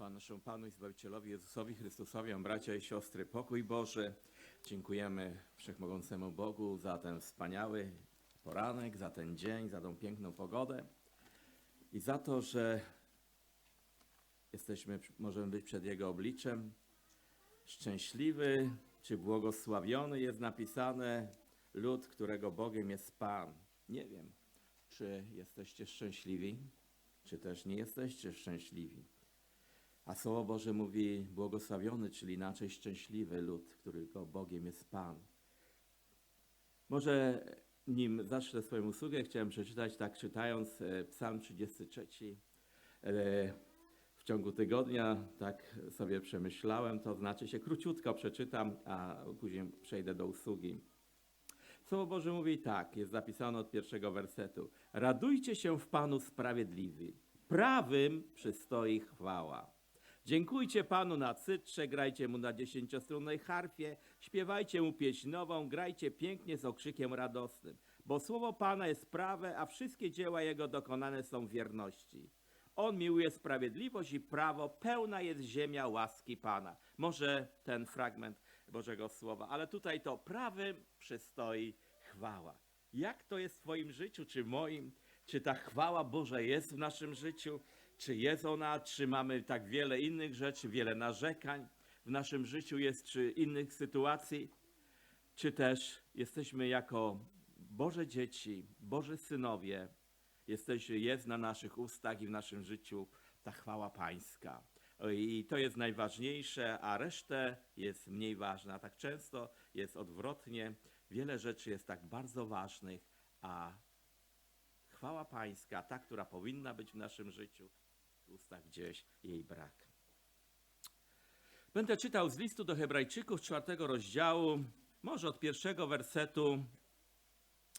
Chwała naszemu Panu i Zbawicielowi Jezusowi Chrystusowi, bracia i siostry, pokój Boży. Dziękujemy Wszechmogącemu Bogu za ten wspaniały poranek, za ten dzień, za tą piękną pogodę i za to, że jesteśmy, możemy być przed Jego obliczem. Szczęśliwy czy błogosławiony jest napisane lud, którego Bogiem jest Pan. Nie wiem, czy jesteście szczęśliwi, czy też nie jesteście szczęśliwi. A Słowo Boże mówi błogosławiony, czyli inaczej szczęśliwy lud, którego Bogiem jest Pan. Może nim zacznę swoją usługę, chciałem przeczytać, tak czytając e, Psalm 33. e, W ciągu tygodnia tak sobie przemyślałem, to znaczy się króciutko przeczytam, a później przejdę do usługi. Słowo Boże mówi tak, jest zapisane od pierwszego wersetu. Radujcie się w Panu sprawiedliwi, prawym przystoi chwała. Dziękujcie Panu na cytrze, grajcie Mu na dziesięciostrunnej harfie, śpiewajcie Mu pieśń nową, grajcie pięknie z okrzykiem radosnym. Bo słowo Pana jest prawe, a wszystkie dzieła Jego dokonane są wierności. On miłuje sprawiedliwość i prawo, pełna jest ziemia łaski Pana. Może ten fragment Bożego Słowa, ale tutaj to prawym przystoi chwała. Jak to jest w Twoim życiu, czy moim? Czy ta chwała Boża jest w naszym życiu? Czy jest ona, czy mamy tak wiele innych rzeczy, wiele narzekań w naszym życiu jest, czy innych sytuacji? Czy też jesteśmy jako Boże dzieci, Boże synowie, jesteś, jest na naszych ustach i w naszym życiu ta chwała Pańska. I to jest najważniejsze, a resztę jest mniej ważna. Tak często jest odwrotnie. Wiele rzeczy jest tak bardzo ważnych, a chwała Pańska, ta, która powinna być w naszym życiu, ustach gdzieś jej brak. Będę czytał z listu do Hebrajczyków czwartego rozdziału, może od pierwszego wersetu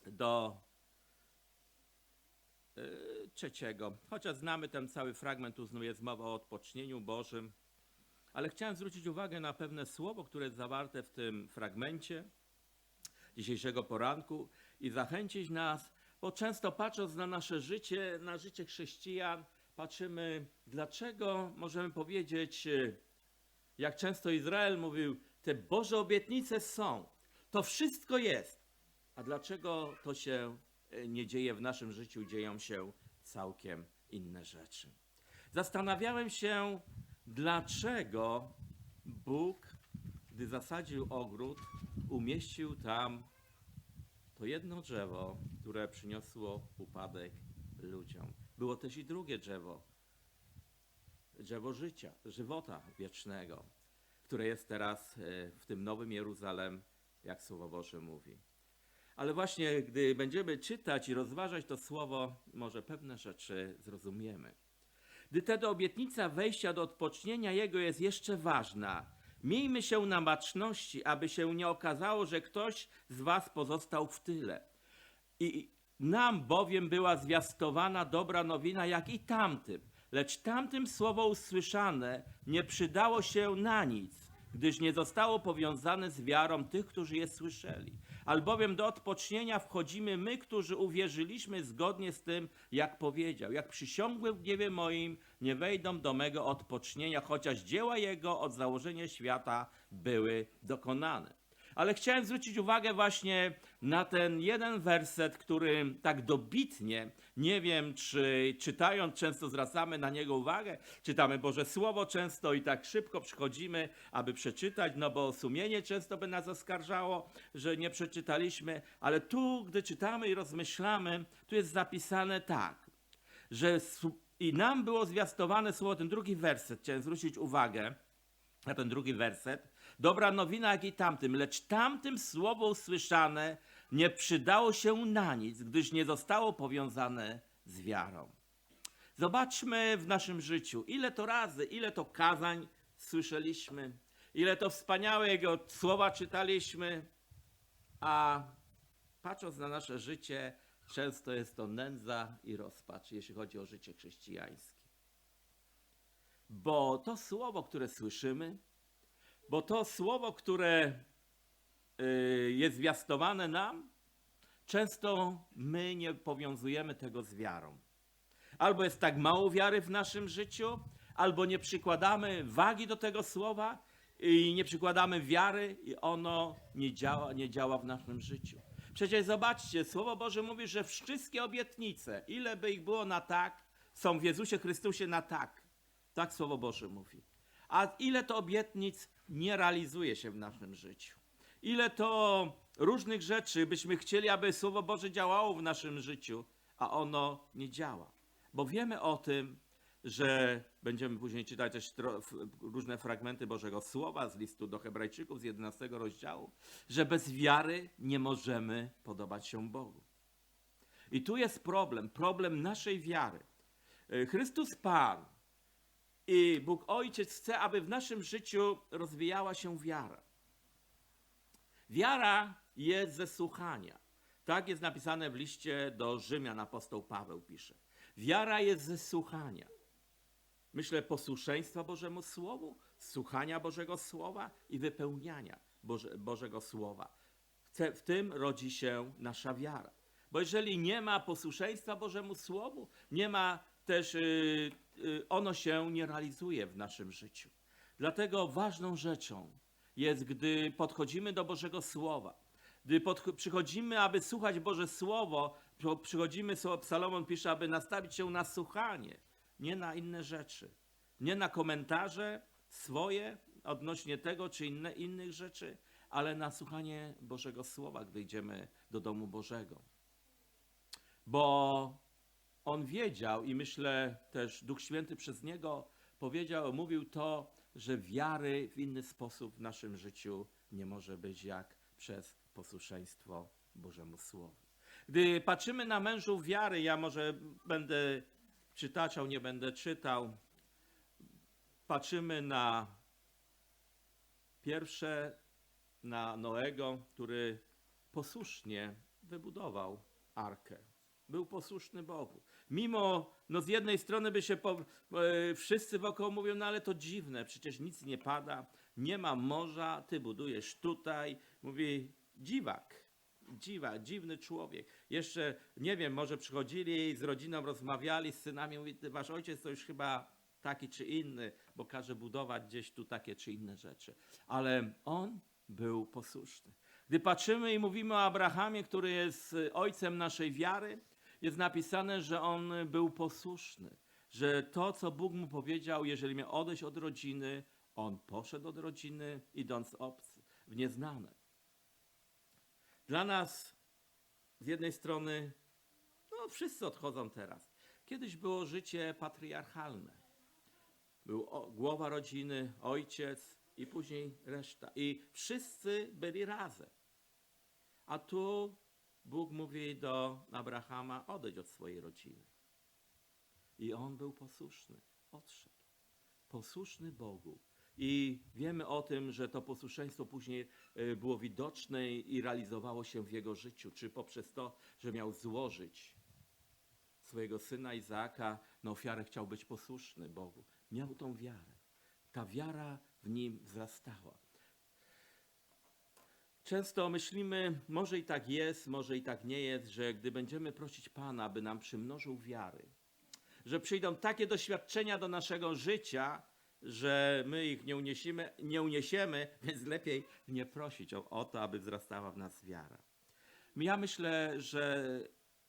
do y, trzeciego. Chociaż znamy ten cały fragment, tu jest mowa o odpocznieniu Bożym, ale chciałem zwrócić uwagę na pewne słowo, które jest zawarte w tym fragmencie dzisiejszego poranku i zachęcić nas, bo często patrząc na nasze życie, na życie chrześcijan, patrzymy, dlaczego możemy powiedzieć, y, jak często Izrael mówił, te Boże obietnice są, to wszystko jest. A dlaczego to się e, nie dzieje w naszym życiu, dzieją się całkiem inne rzeczy. Zastanawiałem się, dlaczego Bóg, gdy zasadził ogród, umieścił tam to jedno drzewo, które przyniosło upadek ludziom. Było też i drugie drzewo, drzewo życia, żywota wiecznego, które jest teraz e, w tym nowym Jeruzalem, jak Słowo Boże mówi. Ale właśnie gdy będziemy czytać i rozważać to słowo, może pewne rzeczy zrozumiemy. Gdy tedy obietnica wejścia do odpocznienia Jego jest jeszcze ważna, miejmy się na baczności, aby się nie okazało, że ktoś z Was pozostał w tyle. I nam bowiem była zwiastowana dobra nowina, jak i tamtym. Lecz tamtym słowo usłyszane nie przydało się na nic, gdyż nie zostało powiązane z wiarą tych, którzy je słyszeli. Albowiem do odpocznienia wchodzimy my, którzy uwierzyliśmy zgodnie z tym, jak powiedział. Jak przysiągłem w gniewie moim, nie wejdą do mego odpocznienia, chociaż dzieła Jego od założenia świata były dokonane. Ale chciałem zwrócić uwagę właśnie na ten jeden werset, który tak dobitnie, nie wiem czy czytając często zwracamy na niego uwagę, czytamy Boże Słowo często i tak szybko przychodzimy, aby przeczytać, no bo sumienie często by nas oskarżało, że nie przeczytaliśmy, ale tu, gdy czytamy i rozmyślamy, tu jest zapisane tak, że i nam było zwiastowane słowo, ten drugi werset, chciałem zwrócić uwagę na ten drugi werset, Dobra nowina, jak i tamtym, lecz tamtym słowo usłyszane nie przydało się na nic, gdyż nie zostało powiązane z wiarą. Zobaczmy w naszym życiu, ile to razy, ile to kazań słyszeliśmy, ile to wspaniałego słowa czytaliśmy, a patrząc na nasze życie, często jest to nędza i rozpacz, jeśli chodzi o życie chrześcijańskie. Bo to słowo, które słyszymy, bo to słowo, które y, jest zwiastowane nam, często my nie powiązujemy tego z wiarą. Albo jest tak mało wiary w naszym życiu, albo nie przykładamy wagi do tego słowa i nie przykładamy wiary i ono nie działa, nie działa w naszym życiu. Przecież zobaczcie, Słowo Boże mówi, że wszystkie obietnice, ile by ich było na tak, są w Jezusie Chrystusie na tak. Tak Słowo Boże mówi. A ile to obietnic nie realizuje się w naszym życiu? Ile to różnych rzeczy byśmy chcieli, aby Słowo Boże działało w naszym życiu, a ono nie działa. Bo wiemy o tym, że będziemy później czytać też różne fragmenty Bożego Słowa z listu do Hebrajczyków z 11 rozdziału, że bez wiary nie możemy podobać się Bogu. I tu jest problem, problem naszej wiary. E, Chrystus Pan i Bóg Ojciec chce, aby w naszym życiu rozwijała się wiara. Wiara jest ze słuchania. Tak jest napisane w liście do Rzymian, apostoł Paweł pisze. Wiara jest ze słuchania. Myślę posłuszeństwa Bożemu Słowu, słuchania Bożego Słowa i wypełniania Boże, Bożego Słowa. W tym rodzi się nasza wiara. Bo jeżeli nie ma posłuszeństwa Bożemu Słowu, nie ma też, y, y, ono się nie realizuje w naszym życiu. Dlatego ważną rzeczą jest, gdy podchodzimy do Bożego Słowa, gdy przychodzimy, aby słuchać Boże Słowo, przychodzimy, Salomon pisze, aby nastawić się na słuchanie, nie na inne rzeczy, nie na komentarze swoje odnośnie tego czy inne, innych rzeczy, ale na słuchanie Bożego Słowa, gdy idziemy do domu Bożego. Bo on wiedział i myślę też Duch Święty przez niego powiedział, mówił to, że wiary w inny sposób w naszym życiu nie może być jak przez posłuszeństwo Bożemu Słowu. Gdy patrzymy na mężów wiary, ja może będę przytaczał, nie będę czytał. Patrzymy na pierwsze, na Noego, który posłusznie wybudował arkę. Był posłuszny Bogu. Mimo, no z jednej strony by się po, e, wszyscy wokoło mówią, no ale to dziwne, przecież nic nie pada, nie ma morza, ty budujesz tutaj. Mówi, dziwak, dziwak, dziwny człowiek. Jeszcze, nie wiem, może przychodzili z rodziną, rozmawiali z synami, mówi, ty, wasz ojciec to już chyba taki czy inny, bo każe budować gdzieś tu takie czy inne rzeczy. Ale on był posłuszny. Gdy patrzymy i mówimy o Abrahamie, który jest ojcem naszej wiary, jest napisane, że on był posłuszny, że to, co Bóg mu powiedział, jeżeli miał odejść od rodziny, on poszedł od rodziny, idąc obcy, w nieznane. Dla nas z jednej strony, no wszyscy odchodzą teraz. Kiedyś było życie patriarchalne. Był głowa rodziny, ojciec i później reszta. I wszyscy byli razem. A tu Bóg mówi do Abrahama: odejdź od swojej rodziny. I on był posłuszny, odszedł. Posłuszny Bogu. I wiemy o tym, że to posłuszeństwo później y, było widoczne i realizowało się w jego życiu, czy poprzez to, że miał złożyć swojego syna Izaaka na ofiarę, chciał być posłuszny Bogu. Miał tą wiarę. Ta wiara w nim wzrastała. Często myślimy, może i tak jest, może i tak nie jest, że gdy będziemy prosić Pana, aby nam przymnożył wiary, że przyjdą takie doświadczenia do naszego życia, że my ich nie uniesiemy, nie uniesiemy więc lepiej nie prosić o, o to, aby wzrastała w nas wiara. Ja myślę, że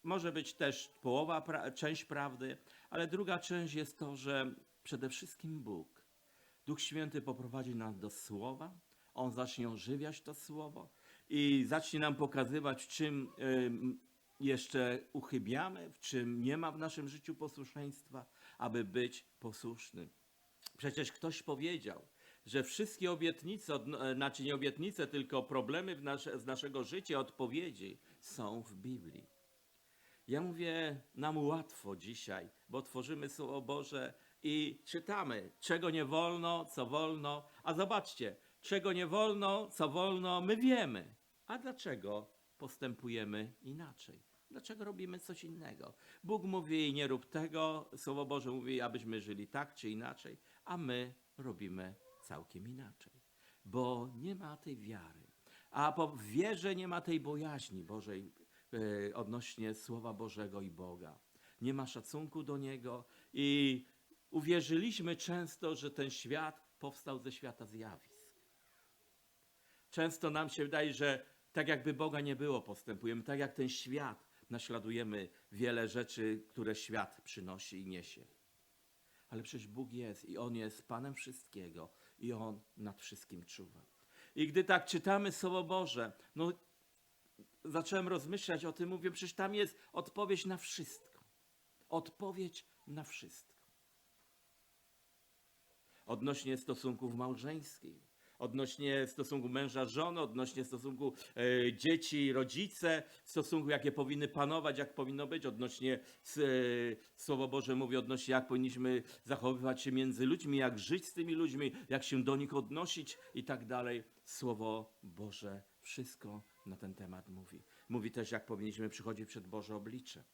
może być też połowa, pra- część prawdy, ale druga część jest to, że przede wszystkim Bóg, Duch Święty poprowadzi nas do Słowa, On zacznie ożywiać to Słowo i zacznie nam pokazywać, w czym ym, jeszcze uchybiamy, w czym nie ma w naszym życiu posłuszeństwa, aby być posłusznym. Przecież ktoś powiedział, że wszystkie obietnice, e, znaczy nie obietnice, tylko problemy nasze, z naszego życia, odpowiedzi są w Biblii. Ja mówię, nam łatwo dzisiaj, bo tworzymy Słowo Boże i czytamy, czego nie wolno, co wolno. A zobaczcie, czego nie wolno, co wolno, my wiemy. A dlaczego postępujemy inaczej? Dlaczego robimy coś innego? Bóg mówi, nie rób tego, Słowo Boże mówi, abyśmy żyli tak czy inaczej, a my robimy całkiem inaczej, bo nie ma tej wiary. A po wierze nie ma tej bojaźni Bożej e, odnośnie Słowa Bożego i Boga. Nie ma szacunku do Niego i uwierzyliśmy często, że ten świat powstał ze świata zjawisk. Często nam się wydaje, że tak jakby Boga nie było, postępujemy tak jak ten świat, naśladujemy wiele rzeczy, które świat przynosi i niesie. Ale przecież Bóg jest i On jest Panem wszystkiego i On nad wszystkim czuwa. I gdy tak czytamy Słowo Boże, no zacząłem rozmyślać o tym, mówię, przecież tam jest odpowiedź na wszystko. Odpowiedź na wszystko. Odnośnie stosunków małżeńskich, odnośnie stosunku męża, żony, odnośnie stosunku e, dzieci, rodzice, stosunku, jakie powinny panować, jak powinno być, odnośnie e, Słowo Boże mówi odnośnie, jak powinniśmy zachowywać się między ludźmi, jak żyć z tymi ludźmi, jak się do nich odnosić i tak dalej. Słowo Boże wszystko na ten temat mówi. Mówi też, jak powinniśmy przychodzić przed Boże oblicze.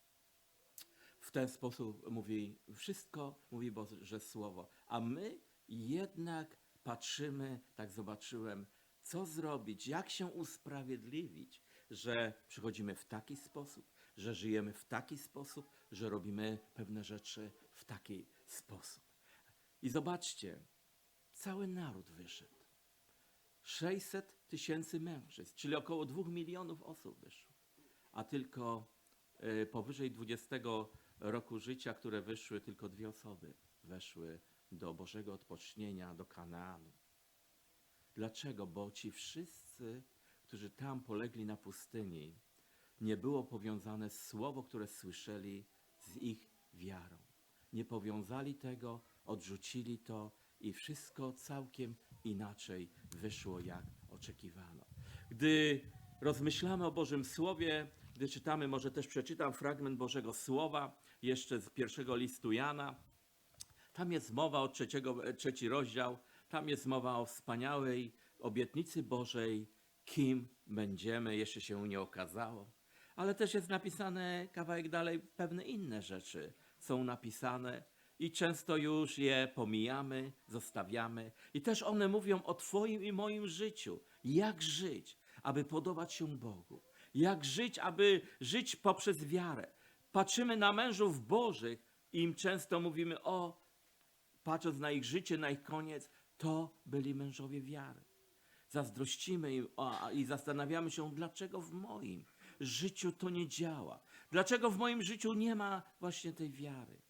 W ten sposób mówi wszystko, mówi Boże Słowo. A my jednak patrzymy, tak zobaczyłem, co zrobić, jak się usprawiedliwić, że przychodzimy w taki sposób, że żyjemy w taki sposób, że robimy pewne rzeczy w taki sposób. I zobaczcie, cały naród wyszedł. 600 tysięcy mężczyzn, czyli około 2 milionów osób wyszło, a tylko e, powyżej 20 roku życia, które wyszły, tylko dwie osoby weszły do Bożego odpocznienia, do Kanaanu. Dlaczego? Bo ci wszyscy, którzy tam polegli na pustyni, nie było powiązane słowo, które słyszeli z ich wiarą. Nie powiązali tego, odrzucili to i wszystko całkiem inaczej wyszło, jak oczekiwano. Gdy rozmyślamy o Bożym Słowie, gdy czytamy, może też przeczytam fragment Bożego Słowa, jeszcze z pierwszego listu Jana. Tam jest mowa o trzeciego, trzeci rozdział, tam jest mowa o wspaniałej obietnicy Bożej, kim będziemy, jeszcze się nie okazało. Ale też jest napisane kawałek dalej, pewne inne rzeczy są napisane i często już je pomijamy, zostawiamy. I też one mówią o Twoim i moim życiu. Jak żyć, aby podobać się Bogu? Jak żyć, aby żyć poprzez wiarę? Patrzymy na mężów Bożych i im często mówimy: O, patrząc na ich życie, na ich koniec, to byli mężowie wiary. Zazdrościmy im a- i zastanawiamy się, dlaczego w moim życiu to nie działa. Dlaczego w moim życiu nie ma właśnie tej wiary.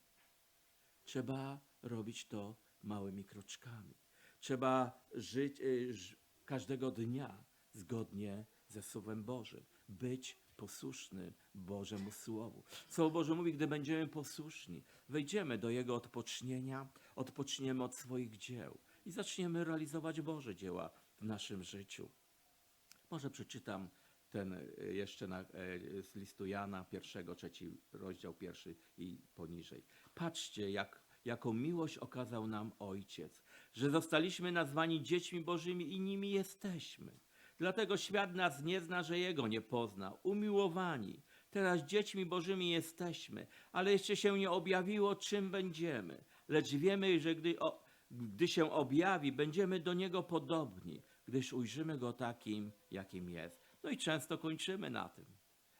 Trzeba robić to małymi kroczkami. Trzeba żyć y, każdego dnia zgodnie ze Słowem Bożym. Być posłusznym Bożemu Słowu. Słowo Boże mówi, gdy będziemy posłuszni, wejdziemy do Jego odpocznienia, odpoczniemy od swoich dzieł i zaczniemy realizować Boże dzieła w naszym życiu. Może przeczytam ten y, jeszcze na, e, z listu Jana, pierwszego, trzeci rozdział, pierwszy i poniżej. Patrzcie, jak, jaką miłość okazał nam Ojciec, że zostaliśmy nazwani dziećmi Bożymi i nimi jesteśmy. Dlatego świat nas nie zna, że Jego nie poznał. Umiłowani, teraz dziećmi Bożymi jesteśmy, ale jeszcze się nie objawiło, czym będziemy. Lecz wiemy, że gdy, o, gdy się objawi, będziemy do Niego podobni, gdyż ujrzymy Go takim, jakim jest. No i często kończymy na tym.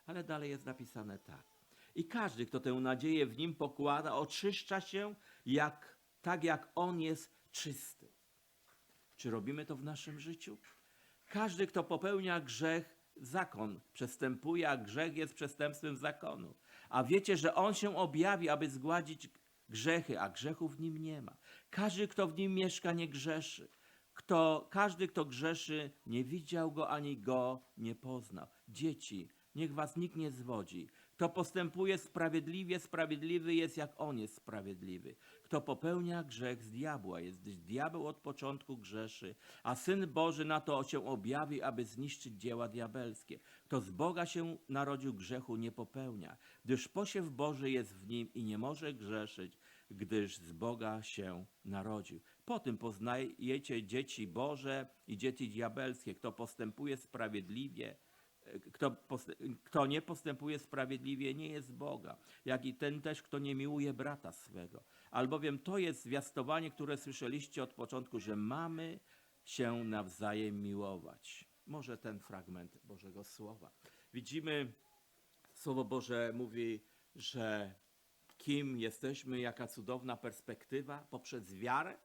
Ale dalej jest napisane tak. I każdy, kto tę nadzieję w Nim pokłada, oczyszcza się jak, tak, jak On jest czysty. Czy robimy to w naszym życiu? Każdy, kto popełnia grzech, zakon przestępuje, a grzech jest przestępstwem zakonu. A wiecie, że on się objawi, aby zgładzić grzechy, a grzechu w nim nie ma. Każdy, kto w nim mieszka, nie grzeszy. Kto, każdy, kto grzeszy, nie widział go ani go nie poznał. Dzieci, niech was nikt nie zwodzi. Kto postępuje sprawiedliwie, sprawiedliwy jest jak on jest sprawiedliwy. Kto popełnia grzech z diabła jest, diabeł od początku grzeszy, a Syn Boży na to się objawi, aby zniszczyć dzieła diabelskie. Kto z Boga się narodził, grzechu nie popełnia, gdyż posiew Boży jest w nim i nie może grzeszyć, gdyż z Boga się narodził. Po tym poznajecie dzieci Boże i dzieci diabelskie. Kto postępuje sprawiedliwie, kto, kto nie postępuje sprawiedliwie, nie jest Boga, jak i ten też, kto nie miłuje brata swego. Albowiem to jest zwiastowanie, które słyszeliście od początku, że mamy się nawzajem miłować. Może ten fragment Bożego Słowa. Widzimy, Słowo Boże mówi, że kim jesteśmy, jaka cudowna perspektywa poprzez wiarę,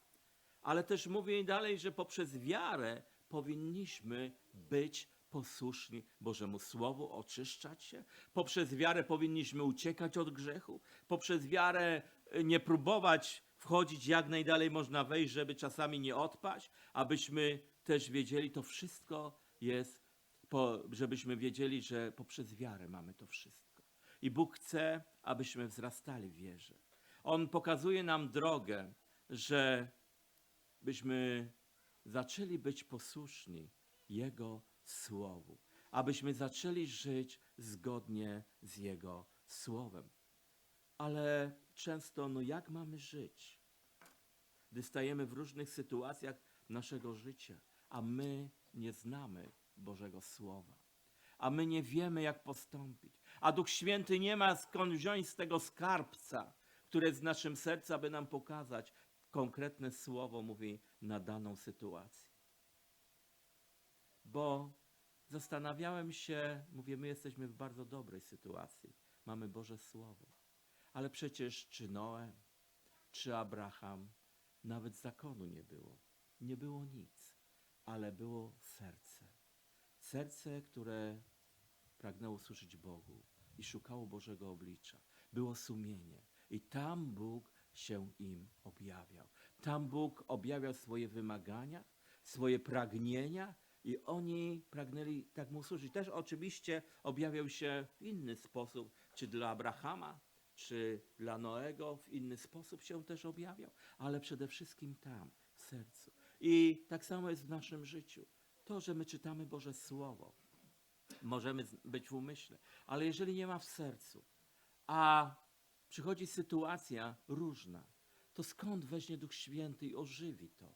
ale też mówię dalej, że poprzez wiarę powinniśmy być posłuszni Bożemu Słowu, oczyszczać się. Poprzez wiarę powinniśmy uciekać od grzechu. Poprzez wiarę y, nie próbować wchodzić jak najdalej można wejść, żeby czasami nie odpaść, abyśmy też wiedzieli, to wszystko jest, żebyśmy wiedzieli, że poprzez wiarę mamy to wszystko. I Bóg chce, abyśmy wzrastali w wierze. On pokazuje nam drogę, że byśmy zaczęli być posłuszni Jego Słowu, abyśmy zaczęli żyć zgodnie z Jego Słowem. Ale często, no jak mamy żyć, gdy stajemy w różnych sytuacjach naszego życia, a my nie znamy Bożego Słowa, a my nie wiemy, jak postąpić, a Duch Święty nie ma skąd wziąć z tego skarbca, które w naszym sercu, aby nam pokazać konkretne słowo, mówi, na daną sytuację. Bo zastanawiałem się, mówię, my jesteśmy w bardzo dobrej sytuacji, mamy Boże Słowo, ale przecież czy Noe, czy Abraham, nawet zakonu nie było. Nie było nic, ale było serce. Serce, które pragnęło służyć Bogu i szukało Bożego oblicza. Było sumienie. I tam Bóg się im objawiał. Tam Bóg objawiał swoje wymagania, swoje pragnienia i oni pragnęli tak mu służyć. Też oczywiście objawiał się w inny sposób, czy dla Abrahama, czy dla Noego, w inny sposób się też objawiał, ale przede wszystkim tam, w sercu. I tak samo jest w naszym życiu. To, że my czytamy Boże Słowo, możemy być w umyśle, ale jeżeli nie ma w sercu, a przychodzi sytuacja różna, to skąd weźmie Duch Święty i ożywi to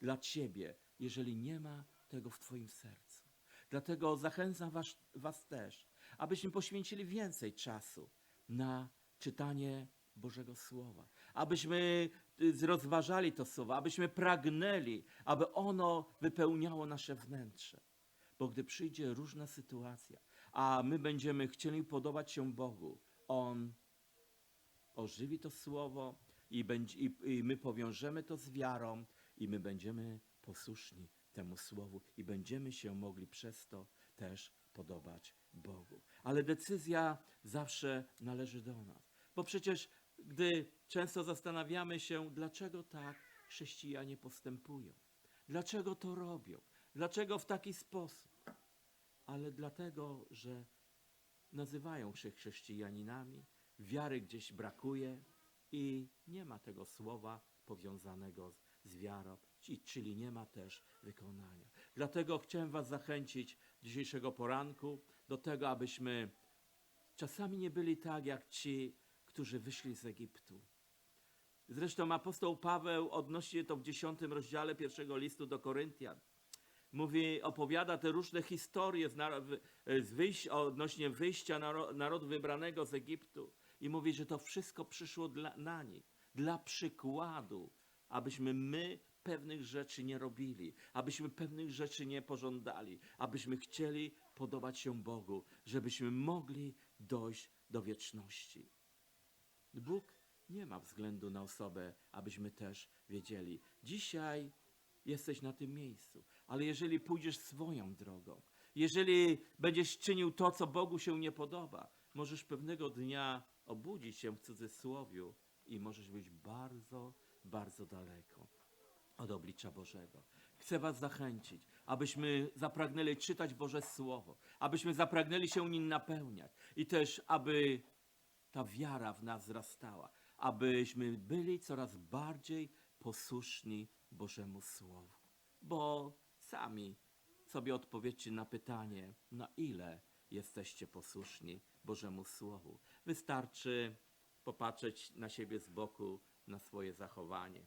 dla Ciebie, jeżeli nie ma tego w Twoim sercu? Dlatego zachęcam was, was też, abyśmy poświęcili więcej czasu na czytanie Bożego Słowa, abyśmy y, rozważali to Słowo, abyśmy pragnęli, aby ono wypełniało nasze wnętrze. Bo gdy przyjdzie różna sytuacja, a my będziemy chcieli podobać się Bogu, On ożywi to słowo i, będzie, i, i my powiążemy to z wiarą i my będziemy posłuszni temu słowu i będziemy się mogli przez to też podobać Bogu. Ale decyzja zawsze należy do nas. Bo przecież gdy często zastanawiamy się, dlaczego tak chrześcijanie postępują, dlaczego to robią, dlaczego w taki sposób, ale dlatego, że nazywają się chrześcijaninami, wiary gdzieś brakuje i nie ma tego słowa powiązanego z, wiarą, ci- czyli nie ma też wykonania. Dlatego chciałem Was zachęcić dzisiejszego poranku do tego, abyśmy czasami nie byli tak jak ci, którzy wyszli z Egiptu. Zresztą apostoł Paweł odnosi to w dziesiątym rozdziale pierwszego listu do Koryntian mówi, opowiada te różne historie z, z wyjś, odnośnie wyjścia naro, narodu wybranego z Egiptu i mówi, że to wszystko przyszło dla, na nich, dla przykładu, abyśmy my pewnych rzeczy nie robili, abyśmy pewnych rzeczy nie pożądali, abyśmy chcieli podobać się Bogu, żebyśmy mogli dojść do wieczności. Bóg nie ma względu na osobę, abyśmy też wiedzieli. Dzisiaj jesteś na tym miejscu, ale jeżeli pójdziesz swoją drogą, jeżeli będziesz czynił to, co Bogu się nie podoba, możesz pewnego dnia obudzić się w cudzysłowiu i możesz być bardzo, bardzo daleko od oblicza Bożego. Chcę Was zachęcić, abyśmy zapragnęli czytać Boże Słowo, abyśmy zapragnęli się nim napełniać i też, aby ta wiara w nas wzrastała, abyśmy byli coraz bardziej posłuszni Bożemu Słowu. Bo sami sobie odpowiedzcie na pytanie, na ile jesteście posłuszni Bożemu Słowu. Wystarczy popatrzeć na siebie z boku, na swoje zachowanie,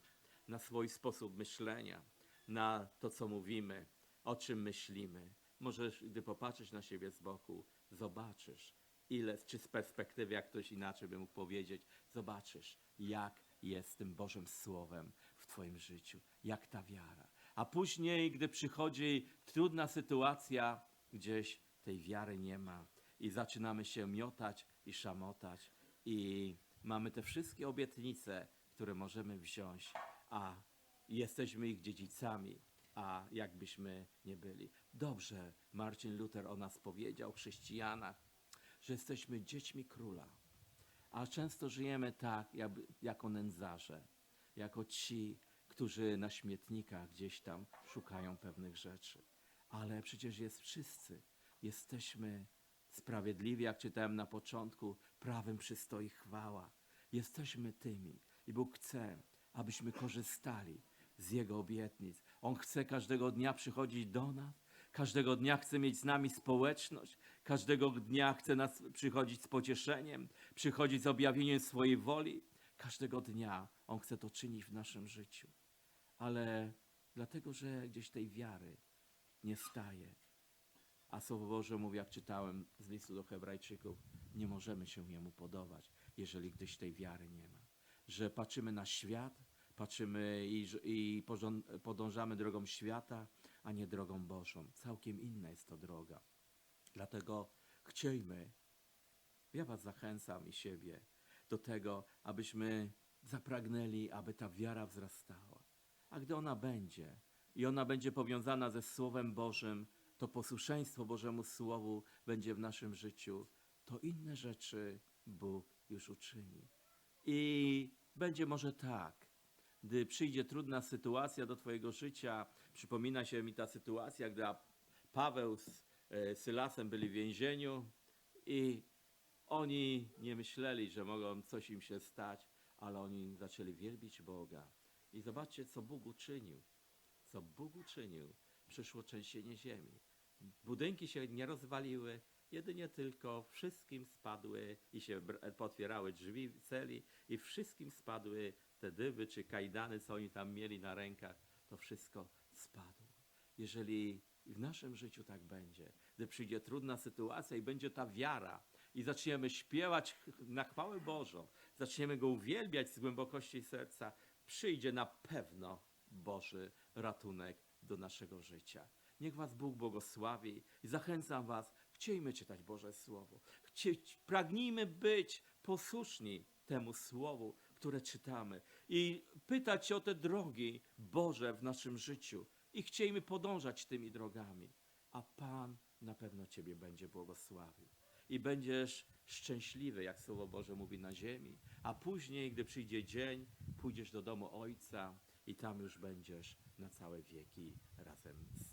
na swój sposób myślenia, na to, co mówimy, o czym myślimy. Możesz, gdy popatrzysz na siebie z boku, zobaczysz, ile, czy z perspektywy, jak ktoś inaczej by mógł powiedzieć, zobaczysz, jak jest tym Bożym Słowem w Twoim życiu, jak ta wiara. A później, gdy przychodzi trudna sytuacja, gdzieś tej wiary nie ma i zaczynamy się miotać i szamotać i mamy te wszystkie obietnice, które możemy wziąć, a jesteśmy ich dziedzicami, a jakbyśmy nie byli. Dobrze Marcin Luther o nas powiedział, chrześcijanach, że jesteśmy dziećmi króla. A często żyjemy tak, jakby, jako nędzarze, jako ci, którzy na śmietnikach gdzieś tam szukają pewnych rzeczy. Ale przecież jest wszyscy. Jesteśmy sprawiedliwi, jak czytałem na początku, prawem przystoi chwała. Jesteśmy tymi. I Bóg chce, abyśmy korzystali z Jego obietnic. On chce każdego dnia przychodzić do nas, każdego dnia chce mieć z nami społeczność, każdego dnia chce nas przychodzić z pocieszeniem, przychodzić z objawieniem swojej woli. Każdego dnia On chce to czynić w naszym życiu. Ale dlatego, że gdzieś tej wiary nie staje. A Słowo Boże mówi, jak czytałem z listu do Hebrajczyków, nie możemy się Jemu podobać, jeżeli gdzieś tej wiary nie ma. Że patrzymy na świat, patrzymy i, i podążamy drogą świata, a nie drogą Bożą. Całkiem inna jest to droga. Dlatego chciejmy, ja Was zachęcam i siebie do tego, abyśmy zapragnęli, aby ta wiara wzrastała. A gdy ona będzie i ona będzie powiązana ze Słowem Bożym, to posłuszeństwo Bożemu Słowu będzie w naszym życiu, to inne rzeczy Bóg już uczyni. I będzie może tak, gdy przyjdzie trudna sytuacja do Twojego życia, przypomina się mi ta sytuacja, gdy Paweł z e, Sylasem byli w więzieniu i oni nie myśleli, że mogą coś im się stać, ale oni zaczęli wielbić Boga. I zobaczcie, co Bóg uczynił. Co Bóg uczynił. Przyszło trzęsienie ziemi. Budynki się nie rozwaliły, jedynie tylko wszystkim spadły i się potwierały drzwi celi i wszystkim spadły te dywy czy kajdany, co oni tam mieli na rękach. To wszystko spadło. Jeżeli w naszym życiu tak będzie, gdy przyjdzie trudna sytuacja i będzie ta wiara i zaczniemy śpiewać na chwałę Bożą, zaczniemy Go uwielbiać z głębokości serca, przyjdzie na pewno Boży ratunek do naszego życia. Niech Was Bóg błogosławi i zachęcam Was, chciejmy czytać Boże Słowo. Chcieć, pragnijmy być posłuszni temu Słowu, które czytamy i pytać o te drogi Boże w naszym życiu i chciejmy podążać tymi drogami, a Pan na pewno Ciebie będzie błogosławił. I będziesz szczęśliwy, jak Słowo Boże mówi, na ziemi, a później, gdy przyjdzie dzień, pójdziesz do domu Ojca i tam już będziesz na całe wieki razem z